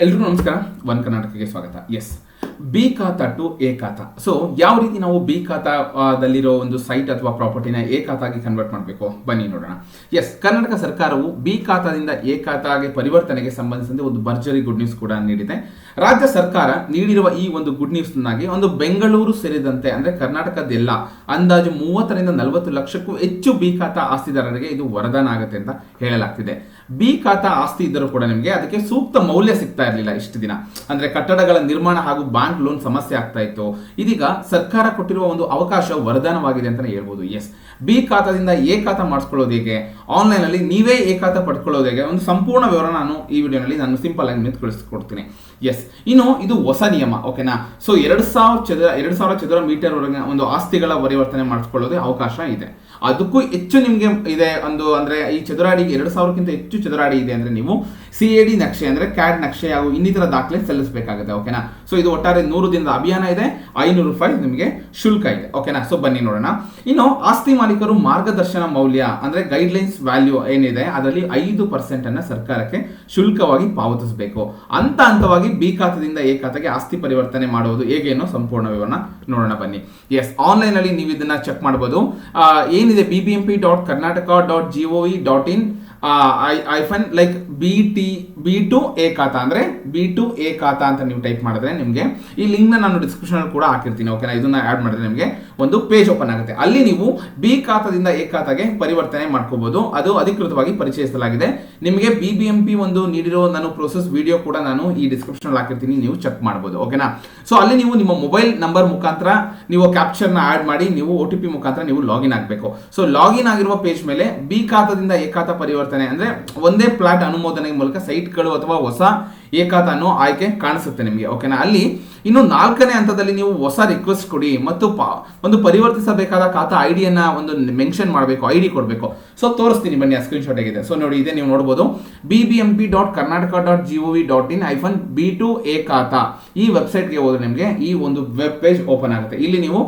ಎಲ್ರಿಗೂ ನಮಸ್ಕಾರ. ಒನ್ ಕರ್ನಾಟಕಕ್ಕೆ ಸ್ವಾಗತ. S B khata to A khata. So ಯಾವ ರೀತಿ ನಾವು ಬಿ ಖಾತಾದಲ್ಲಿರೋ ಒಂದು ಸೈಟ್ ಅಥವಾ ಪ್ರಾಪರ್ಟಿನ ಎ ಖಾತಾಗಿ ಕನ್ವರ್ಟ್ ಮಾಡಬೇಕು? ಬನ್ನಿ ನೋಡೋಣ. ಎಸ್ ಕರ್ನಾಟಕ ಸರ್ಕಾರವು ಬಿ ಖಾತಾದಿಂದ ಎ ಖಾತಾಗೆ ಪರಿವರ್ತನೆಗೆ ಸಂಬಂಧಿಸಿದಂತೆ ಒಂದು ಭರ್ಜರಿ ಗುಡ್ ನ್ಯೂಸ್ ಕೂಡ ನೀಡಿದೆ. ರಾಜ್ಯ ಸರ್ಕಾರ ನೀಡಿರುವ ಈ ಒಂದು ಗುಡ್ ನ್ಯೂಸ್ನಾಗಿ ಒಂದು ಬೆಂಗಳೂರು ಸೇರಿದಂತೆ, ಅಂದ್ರೆ ಕರ್ನಾಟಕದೆಲ್ಲ ಅಂದಾಜು ಮೂವತ್ತರಿಂದ ನಲವತ್ತು ಲಕ್ಷಕ್ಕೂ ಹೆಚ್ಚು ಬಿ ಖಾತಾ ಆಸ್ತಿದಾರರಿಗೆ ಇದು ವರದಾನ ಆಗುತ್ತೆ ಅಂತ ಹೇಳಲಾಗ್ತಿದೆ. ಬಿ ಖಾತಾ ಆಸ್ತಿ ಇದ್ದರೂ ಕೂಡ ನಿಮಗೆ ಅದಕ್ಕೆ ಸೂಕ್ತ ಮೌಲ್ಯ ಸಿಗ್ತಾ ಇರಲಿಲ್ಲ ಇಷ್ಟು ದಿನ. ಅಂದ್ರೆ ಕಟ್ಟಡಗಳ ನಿರ್ಮಾಣ ಹಾಗೂ ಬ್ಯಾಂಕ್ ಲೋನ್ ಸಮಸ್ಯೆ ಆಗ್ತಾ ಇತ್ತು. ಇದೀಗ ಸರ್ಕಾರ ಕೊಟ್ಟಿರುವ ಒಂದು ಅವಕಾಶ ವರದಾನವಾಗಿದೆ ಅಂತಾನೆ ಹೇಳ್ಬೋದು. ಎಸ್ ಬಿ ಖಾತಾದಿಂದ ಎ ಖಾತಾ ಮಾಡಿಸ್ಕೊಳ್ಳೋದು ಹೇಗೆ? ಆನ್ಲೈನ್ ಅಲ್ಲಿ ನೀವೇ ಎ ಖಾತಾ ಪಡ್ಕೊಳ್ಳೋದು ಹೇಗೆ? ಒಂದು ಸಂಪೂರ್ಣ ವಿವರ ನಾನು ಈ ವಿಡಿಯೋನಲ್ಲಿ ನಾನು ಸಿಂಪಲ್ ಆಗಿ ನಿಮಗೆ ಕಳಿಸ್ಕೊಡ್ತೀನಿ ಎಸ್ ಇನ್ನು ಇದು ಹೊಸ ನಿಯಮ ಓಕೆನಾ ಸೊ ಎರಡು ಸಾವಿರ ಚದರ, ಎರಡು ಸಾವಿರ ಚದರ ಮೀಟರ್ ವರೆಗೆ ಒಂದು ಆಸ್ತಿಗಳ ಪರಿವರ್ತನೆ ಮಾಡಿಸ್ಕೊಳ್ಳೋದೇ ಅವಕಾಶ ಇದೆ. ಅದಕ್ಕೂ ಹೆಚ್ಚು ನಿಮಗೆ ಇದೆ ಒಂದು ಅಂದ್ರೆ ಈ ಚದುರಾಡಿ ಎರಡು ಸಾವಿರಕ್ಕಿಂತ ಹೆಚ್ಚು ಚದುರಾಡಿ ಇದೆ ಅಂದ್ರೆ ನೀವು ಸಿ ಎ ಡಿ ನಕ್ಷೆ ಅಂದ್ರೆ ಕ್ಯಾಡ್ ನಕ್ಷೆ ಹಾಗೂ ಇನ್ನಿತರ ದಾಖಲೆ ಸಲ್ಲಿಸಬೇಕಾಗುತ್ತೆ ಓಕೆನಾ ಸೊ ಇದು ಒಟ್ಟಾರೆ ನೂರು ದಿನದ ಅಭಿಯಾನ ಇದೆ, ಐನೂರು ರೂಪಾಯಿ ನಿಮಗೆ ಶುಲ್ಕ ಇದೆ ಓಕೆನಾ ಸೊ ಬನ್ನಿ ನೋಡೋಣ. ಇನ್ನು ಆಸ್ತಿ ಮಾಲೀಕರು ಮಾರ್ಗದರ್ಶನ ಮೌಲ್ಯ ಅಂದ್ರೆ ಗೈಡ್ಲೈನ್ಸ್ ವ್ಯಾಲ್ಯೂ ಏನಿದೆ, ಅದರಲ್ಲಿ ಐದು ಪರ್ಸೆಂಟನ್ನು ಸರ್ಕಾರಕ್ಕೆ ಶುಲ್ಕವಾಗಿ ಪಾವತಿಸಬೇಕು. ಹಂತ ಹಂತವಾಗಿ ಬಿ ಖಾತೆಯಿಂದ ಎ ಖಾತೆಗೆ ಆಸ್ತಿ ಪರಿವರ್ತನೆ ಮಾಡುವುದು ಹೇಗೆ ಅನ್ನೋ ಸಂಪೂರ್ಣ ವಿವರಣ ನೋಡೋಣ ಬನ್ನಿ. ಎಸ್ ಆನ್ಲೈನ್ ಅಲ್ಲಿ ನೀವು ಇದನ್ನ ಚೆಕ್ ಮಾಡಬಹುದು ಏನಿದೆ? B B M P dot Karnataka dot G dot in hyphen like B T B to A khata ಅಂದ್ರೆ ಬಿ ಟು ಎ ಖಾತಾ ಅಂತ ನೀವು ಟೈಪ್ ಮಾಡಿದ್ರೆ ನಿಮಗೆ ಈ ಲಿಂಕ್ನ ನಾನು ಡಿಸ್ಕ್ರಿಪ್ಷನ್ ಅಲ್ಲಿ ಕೂಡ ಹಾಕಿರ್ತೀನಿ ಓಕೆನಾ ಇದನ್ನ ಆಡ್ ಮಾಡಿದ್ರೆ ನಿಮಗೆ ಒಂದು ಪೇಜ್ ಓಪನ್ ಆಗುತ್ತೆ. ಅಲ್ಲಿ ನೀವು ಬಿ ಖಾತಾದಿಂದ ಎ ಖಾತಾಗೆ ಪರಿವರ್ತನೆ ಮಾಡ್ಕೋಬಹುದು ಅದು ಅಧಿಕೃತವಾಗಿ ಪರಿಚಯಿಸಲಾಗಿದೆ. ನಿಮಗೆ ಬಿ ಬಿ ಎಂ ಒಂದು ನೀಡಿರೋ ನಾನು ಪ್ರೋಸೆಸ್ ವಿಡಿಯೋ ಕೂಡ ನಾನು ಈ ಡಿಸ್ಕ್ರಿಪ್ಷನ್ ಹಾಕಿರ್ತೀನಿ, ನೀವು ಚೆಕ್ ಮಾಡಬಹುದು ಓಕೆನಾ ಸೊ ಅಲ್ಲಿ ನೀವು ನಿಮ್ಮ ಮೊಬೈಲ್ ನಂಬರ್ ಮುಖಾಂತರ ನೀವು ಕ್ಯಾಪ್ಚರ್ನ ಆಡ್ ಮಾಡಿ, ನೀವು ಒ ಟಿ ಪಿ ಮುಖಾಂತರ ನೀವು ಲಾಗಿನ್ ಆಗಬೇಕು. ಸೊ ಲಾಗಿನ್ ಆಗಿರುವ ಪೇಜ್ ಮೇಲೆ ಬಿ ಖಾತಾದಿಂದ ಎ ಖಾತಾ ಪರಿವರ್ತನೆ, ಅಂದ್ರೆ ಒಂದೇ ಪ್ಲಾಟ್ ಅನುಮೋದನೆ ಮೂಲಕ ಸೈಟ್ಗಳು ಅಥವಾ ಹೊಸ ಖಾತಾ ಅನ್ನೋ ಆಯ್ಕೆ ಕಾಣಿಸುತ್ತೆ ನಿಮಗೆ ಓಕೆನಾ ಅಲ್ಲಿ ಇನ್ನು ನಾಲ್ಕನೇ ಹಂತದಲ್ಲಿ ನೀವು ಹೊಸ ರಿಕ್ವೆಸ್ಟ್ ಕೊಡಿ ಮತ್ತು ಒಂದು ಪರಿವರ್ತಿಸಬೇಕಾದ ಖಾತಾ ಐಡಿಯನ್ನ ಒಂದು ಮೆನ್ಷನ್ ಮಾಡಬೇಕು ಐ ಡಿ ಕೊಡಬೇಕು. ಸೊ ತೋರಿಸ್ತೀನಿ ಬನ್ನಿ, ಆ ಸ್ಕ್ರೀನ್ಶಾಟ್ ಆಗಿದೆ ಸೊ ನೋಡಿ, ಇದೆ ನೀವು ನೋಡ್ಬೋದು. B B M P dot Karnataka dot G O V dot in hyphen B to A khata. ಈ ವೆಬ್ಸೈಟ್ಗೆ ಹೋದ್ರೆ ನಿಮಗೆ ಈ ಒಂದು ವೆಬ್ ಪೇಜ್ ಓಪನ್ ಆಗುತ್ತೆ. ಇಲ್ಲಿ ನೀವು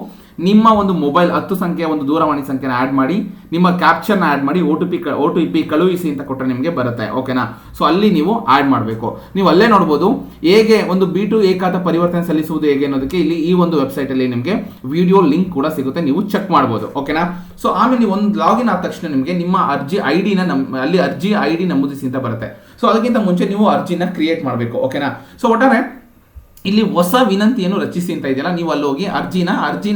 ನಿಮ್ಮ ಒಂದು ಮೊಬೈಲ್ ಹತ್ತು ಸಂಖ್ಯೆಯ ಒಂದು ದೂರವಾಣಿ ಸಂಖ್ಯೆನ ಆ್ಯಡ್ ಮಾಡಿ, ನಿಮ್ಮ ಕ್ಯಾಪ್ಚರ್ನ ಆ್ಯಡ್ ಮಾಡಿ O T P O T P ಕಳುಹಿಸಿ ಅಂತ ಕೊಟ್ಟರೆ ನಿಮಗೆ ಬರುತ್ತೆ ಓಕೆನಾ ಸೊ ಅಲ್ಲಿ ನೀವು ಆ್ಯಡ್ ಮಾಡಬೇಕು. ನೀವು ಅಲ್ಲೇ ನೋಡ್ಬೋದು, ಹೇಗೆ ಒಂದು ಬಿ ಟು ಏಕಾತ ಪರಿವರ್ತನೆ ಸಲ್ಲಿಸುವುದು ಹೇಗೆ ಅನ್ನೋದಕ್ಕೆ ಇಲ್ಲಿ ಈ ಒಂದು ವೆಬ್ಸೈಟಲ್ಲಿ ನಿಮಗೆ ವಿಡಿಯೋ ಲಿಂಕ್ ಕೂಡ ಸಿಗುತ್ತೆ, ನೀವು ಚೆಕ್ ಮಾಡ್ಬೋದು ಓಕೆನಾ ಸೊ ಆಮೇಲೆ ನೀವು ಒಂದು ಲಾಗಿನ್ ಆದ ತಕ್ಷಣ ನಿಮಗೆ ನಿಮ್ಮ ಅರ್ಜಿ ಐ ಡಿನ ನಮ್, ಅಲ್ಲಿ ಅರ್ಜಿ ಐ ಡಿ ನಮೂದಿಸಿ ಅಂತ ಬರುತ್ತೆ. ಸೊ ಅದಕ್ಕಿಂತ ಮುಂಚೆ ನೀವು ಅರ್ಜಿನ ಕ್ರಿಯೇಟ್ ಮಾಡಬೇಕು ಓಕೆನಾ ಸೊ ಒಟ್ಟಾರೆ ಇಲ್ಲಿ ಹೊಸ ವಿನಂತಿಯನ್ನು ರಚಿಸಿ ಅಂತ ಇದೆಯಲ್ಲ, ನೀವು ಅಲ್ಲಿ ಹೋಗಿ ಅರ್ಜಿನ, ಅರ್ಜಿ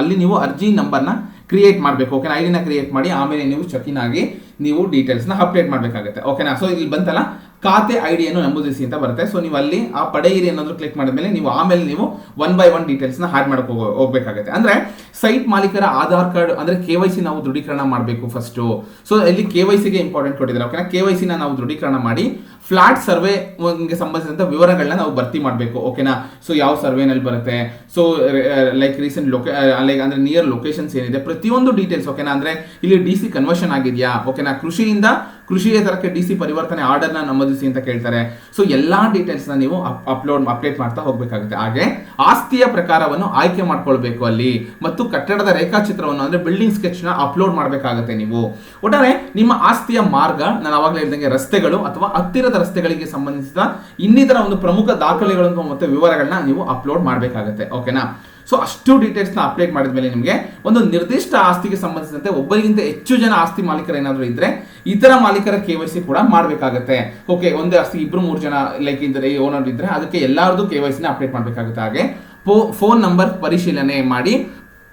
ಅಲ್ಲಿ ನೀವು ಅರ್ಜಿ ನಂಬರ್ನ ಕ್ರಿಯೇಟ್ ಮಾಡಬೇಕು ಓಕೆನಾ ಐಡಿನ ಕ್ರಿಯೇಟ್ ಮಾಡಿ, ಆಮೇಲೆ ನೀವು ಚೆಕಿನ್ ಆಗಿ ನೀವು ಡೀಟೇಲ್ಸ್ನ ಅಪ್ಡೇಟ್ ಮಾಡಬೇಕಾಗುತ್ತೆ ಓಕೆನಾ ಸೊ ಇಲ್ಲಿ ಬಂತಲ್ಲ? ಖಾತೆ ಐಡಿಯನ್ನು ನಮೂದಿಸಿ ಅಂತ ಬರುತ್ತೆ. ಸೊ ನೀವು ಅಲ್ಲಿ ಆ ಪಡೆಯಿರಿ ಅನ್ನೋದು ಕ್ಲಿಕ್ ಮಾಡಿದ ಮೇಲೆ ನೀವು ಆಮೇಲೆ ನೀವು ಒನ್ ಬೈ ಒನ್ ಡೀಟೇಲ್ಸ್ನ ಹ್ಯಾಡ್ ಮಾಡಕ್ಕೆ ಹೋಗೋ- ಹೋಗ್ಬೇಕಾಗುತ್ತೆ. ಅಂದ್ರೆ ಸೈಟ್ ಮಾಲೀಕರ ಆಧಾರ್ ಕಾರ್ಡ್ ಅಂದ್ರೆ ಕೆ ವೈ ಸಿ ನಾವು ದೃಢೀಕರಣ ಮಾಡಬೇಕು ಫಸ್ಟ್ ಸೊ ಇಲ್ಲಿ ಕೆ ವೈ ಸಿಗೆ ಇಂಪಾರ್ಟೆಂಟ್ ಕೊಟ್ಟಿದ್ದಾರೆ. ಓಕೆನಾ ಕೆ ವೈ ಸಿನ ನಾವು ದೃಢೀಕರಣ ಮಾಡಿ ಫ್ಲಾಟ್ ಸರ್ವೆ ಸಂಬಂಧಿಸಿದಂಥ ವಿವರಗಳನ್ನ ನಾವು ಭರ್ತಿ ಮಾಡಬೇಕು. ಓಕೆನಾ ಸೊ ಯಾವ ಸರ್ವೆನಲ್ಲಿ ಬರುತ್ತೆ? ಸೊ ಲೈಕ್ ರೀಸೆಂಟ್ ಲೊಕೆ ಲೈಕ್ ಅಂದ್ರೆ ನಿಯರ್ ಲೊಕೇಶನ್ಸ್ ಏನಿದೆ? ಪ್ರತಿಯೊಂದು ಡೀಟೇಲ್ಸ್ ಓಕೆನಾ ಅಂದ್ರೆ ಇಲ್ಲಿ ಡಿ ಸಿ ಕನ್ವರ್ಷನ್ ಆಗಿದೆಯಾ? ಓಕೆನಾ ಕೃಷಿಯಿಂದ ಕೃಷಿಯೇತರಕ್ಕೆ ಡಿ ಸಿ ಪರಿವರ್ತನೆ ಆರ್ಡರ್ನ ನಮೂದಿಸಿ ಅಂತ ಕೇಳ್ತಾರೆ. ಸೊ ಎಲ್ಲಾ ಡೀಟೇಲ್ಸ್ನ ನೀವು ಅಪ್ಲೋಡ್ ಅಪ್ಡೇಟ್ ಮಾಡ್ತಾ ಹೋಗಬೇಕಾಗುತ್ತೆ. ಹಾಗೆ ಆಸ್ತಿಯ ಪ್ರಕಾರವನ್ನು ಆಯ್ಕೆ ಮಾಡ್ಕೊಳ್ಬೇಕು ಅಲ್ಲಿ ಮತ್ತು ಕಟ್ಟಡದ ರೇಖಾಚಿತ್ರವನ್ನು ಅಂದ್ರೆ ಬಿಲ್ಡಿಂಗ್ ಸ್ಕೆಚ್ನ ಅಪ್ಲೋಡ್ ಮಾಡಬೇಕಾಗುತ್ತೆ ನೀವು. ಒಟ್ಟಾರೆ ನಿಮ್ಮ ಆಸ್ತಿಯ ಮಾರ್ಗ ನಾನು ಅವಾಗಲೇ ಹೇಳಿದಂಗೆ ರಸ್ತೆಗಳು ಅಥವಾ ಹತ್ತಿರದ ರಸ್ತೆಗಳಿಗೆ ಸಂಬಂಧಿಸಿದ ಇನ್ನಿತರ ಒಂದು ಪ್ರಮುಖ ದಾಖಲೆಗಳನ್ನು ಮತ್ತು ವಿವರಗಳನ್ನ ನೀವು ಅಪ್ಲೋಡ್ ಮಾಡಬೇಕಾಗುತ್ತೆ. ಓಕೆನಾ ಸೊ ಅಷ್ಟು ಡೀಟೇಲ್ಸ್ನ ಅಪ್ಡೇಟ್ ಮಾಡಿದ ಮೇಲೆ ನಿಮಗೆ ಒಂದು ನಿರ್ದಿಷ್ಟ ಆಸ್ತಿಗೆ ಸಂಬಂಧಿಸಿದಂತೆ ಒಬ್ಬರಿಗಿಂತ ಹೆಚ್ಚು ಜನ ಆಸ್ತಿ ಮಾಲೀಕರು ಏನಾದರೂ ಇದ್ರೆ ಇತರ ಮಾಲೀಕರ ಕೆ ವೈ ಸಿ ಕೂಡ ಮಾಡಬೇಕಾಗುತ್ತೆ. ಓಕೆ ಒಂದೇ ಆಸ್ತಿ ಇಬ್ಬರು ಮೂರು ಜನ ಲೈಕ್ ಇದ್ದರೆ ಓನರ್ ಇದ್ರೆ ಅದಕ್ಕೆ ಎಲ್ಲಾರದು ಕೆ ವೈ ಸಿನ ಅಪ್ಡೇಟ್ ಮಾಡಬೇಕಾಗುತ್ತೆ. ಹಾಗೆ ಫೋನ್ ನಂಬರ್ ಪರಿಶೀಲನೆ ಮಾಡಿ,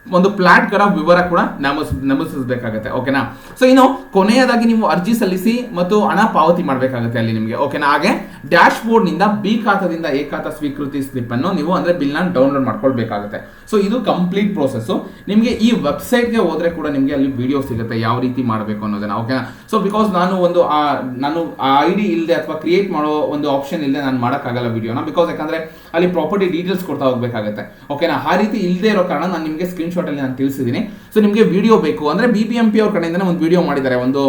ಒಂದು ಪ್ಲಾಟ್ಗಳ ವಿವರ ಕೂಡ ನಮೂಸ್, ನಮೂದಿಸಬೇಕಾಗುತ್ತೆ. ಓಕೆನಾ ಸೊ ಇನ್ನು ಕೊನೆಯದಾಗಿ ನೀವು ಅರ್ಜಿ ಸಲ್ಲಿಸಿ ಮತ್ತು ಹಣ ಪಾವತಿ ಮಾಡಬೇಕಾಗುತ್ತೆ ಅಲ್ಲಿ ನಿಮಗೆ. ಓಕೆನಾ ಹಾಗೆ ಡ್ಯಾಶ್ ಬೋರ್ಡ್ನಿಂದ ಬಿ ಖಾತಾದಿಂದ ಎ ಖಾತಾ ಸ್ವೀಕೃತಿ ಸ್ಲಿಪ್ ಅನ್ನು ನೀವು ಅಂದ್ರೆ ಬಿಲ್ನ ಡೌನ್ಲೋಡ್ ಮಾಡ್ಕೊಳ್ಬೇಕಾಗುತ್ತೆ. ಸೊ ಇದು ಕಂಪ್ಲೀಟ್ ಪ್ರೋಸೆಸ್ ನಿಮಗೆ ಈ ವೆಬ್ಸೈಟ್ಗೆ ಹೋದ್ರೆ ಕೂಡ ನಿಮಗೆ ಅಲ್ಲಿ ವಿಡಿಯೋ ಸಿಗುತ್ತೆ ಯಾವ ರೀತಿ ಮಾಡಬೇಕು ಅನ್ನೋದನ್ನ ಓಕೆನಾ ಸೊ ಬಿಕಾಸ್ ನಾನು ಒಂದು, ಆ, ನಾನು ಆ ಐ ಡಿ ಇಲ್ಲದೆ ಅಥವಾ ಕ್ರಿಯೇಟ್ ಮಾಡೋ ಒಂದು ಆಪ್ಷನ್ ಇಲ್ಲದೆ ನಾನು ಮಾಡೋಕ್ಕಾಗಲ್ಲ ವಿಡಿಯೋನ ಬಿಕಾಸ್ ಯಾಕಂದ್ರೆ ಅಲ್ಲಿ ಪ್ರಾಪರ್ಟಿ ಡೀಟೇಲ್ಸ್ ಕೊಡ್ತಾ ಹೋಗಬೇಕಾಗುತ್ತೆ ಓಕೆನಾ ಆ ರೀತಿ ಇಲ್ಲದೆ ಇರೋ ಕಾರಣ ನಾನು ನಿಮಗೆ ಸ್ಕ್ರೀನ್ ಶಾಟ್ ಅಲ್ಲಿ ನಾನು ತಿಳಿಸಿದ್ದೀನಿ ಸೊ ನಿಮಗೆ ವಿಡಿಯೋ ಬೇಕು ಅಂದ್ರೆ ಬಿ ಪಿ ಎಂ ಪಿ ಅವ್ರ ಕಡೆಯಿಂದ ಒಂದು ವಿಡಿಯೋ ಮಾಡಿದ್ದಾರೆ. ಒಂದು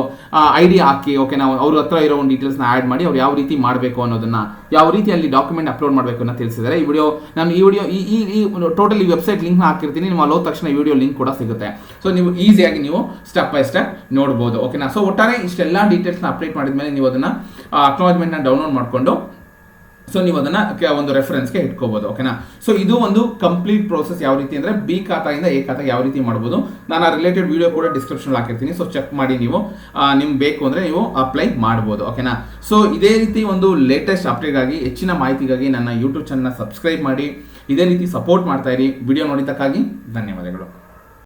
ಐ ಡಿ ಹಾಕಿ ಓಕೆ ನಾವು ಅವ್ರ ಹತ್ರ ಇರೋ ಒಂದು ಡೀಟೇಲ್ಸ್ನ ಆಡ್ ಮಾಡಿ ಅವ್ರು ಯಾವ ರೀತಿ ಮಾಡಬೇಕು ಅನ್ನೋದನ್ನ ಯಾವ ರೀತಿ ಅಲ್ಲಿ ಡಾಕ್ಯುಮೆಂಟ್ ಅಪ್ಲೋಡ್ ಮಾಡಬೇಕು ಅಂತ ತಿಳಿಸಿದ್ದಾರೆ. ಈ ವಿಡಿಯೋ ನಾನು ಈ ವಿಡಿಯೋ ಈ ಈ ಟೋಟಲ್ ಈ ವೆಬ್ಸೈಟ್ ಲಿಂಕ್ ಹಾಕಿರ್ತೀನಿ. ನಿಮ್ಮ ಅಲ್ಲೋದ ತಕ್ಷಣ ಈ ವಿಡಿಯೋ ಲಿಂಕ್ ಕೂಡ ಸಿಗುತ್ತೆ. ಸೊ ನೀವು ಈಸಿಯಾಗಿ ನೀವು ಸ್ಟೆಪ್ ಬೈ ಸ್ಟೆಪ್ ನೋಡ್ಬೋದು. ಓಕೆನಾ ಸೊ ಒಟ್ಟಾರೆ ಇಷ್ಟೆಲ್ಲ ಡೀಟೇಲ್ಸ್ನ ಅಪ್ಡೇಟ್ ಮಾಡಿದ್ಮೇಲೆ ನೀವು ಅದನ್ನ ಅಕ್ನಾಲಜ್ಮೆಂಟ್ನ ಡೌನ್ಲೋಡ್ ಮಾಡಿಕೊಂಡು ಸೊ ನೀವು ಅದನ್ನ ಒಂದು ರೆಫರೆನ್ಸ್ಗೆ ಇಟ್ಕೋಬಹುದು ಓಕೆನಾ ಸೊ ಇದು ಒಂದು ಕಂಪ್ಲೀಟ್ ಪ್ರೋಸೆಸ್ ಯಾವ ರೀತಿ ಅಂದ್ರೆ ಬಿ ಖಾತಾಯಿಂದ ಎ ಖಾತಾ ಯಾವ ರೀತಿ ಮಾಡ್ಬೋದು. ನಾನು ಆ ರಿಲೇಟೆಡ್ ವಿಡಿಯೋ ಕೂಡ ಡಿಸ್ಕ್ರಿಪ್ಷನ್ ಹಾಕಿರ್ತೀನಿ ಸೊ ಚೆಕ್ ಮಾಡಿ ನೀವು. ನಿಮ್ಗೆ ಬೇಕು ಅಂದ್ರೆ ನೀವು ಅಪ್ಲೈ ಮಾಡ್ಬೋದು ಓಕೆನಾ ಸೊ ಇದೇ ರೀತಿ ಒಂದು ಲೇಟೆಸ್ಟ್ ಅಪ್ಡೇಟ್ಗಾಗಿ ಹೆಚ್ಚಿನ ಮಾಹಿತಿಗಾಗಿ ನನ್ನ ಯೂಟ್ಯೂಬ್ ಚಾನಲ್ನ ಸಬ್ಸ್ಕ್ರೈಬ್ ಮಾಡಿ. ಇದೇ ರೀತಿ ಸಪೋರ್ಟ್ ಮಾಡ್ತಾ ಇರಿ. ವಿಡಿಯೋ ನೋಡಿದ್ದಕ್ಕಾಗಿ ಧನ್ಯವಾದಗಳು.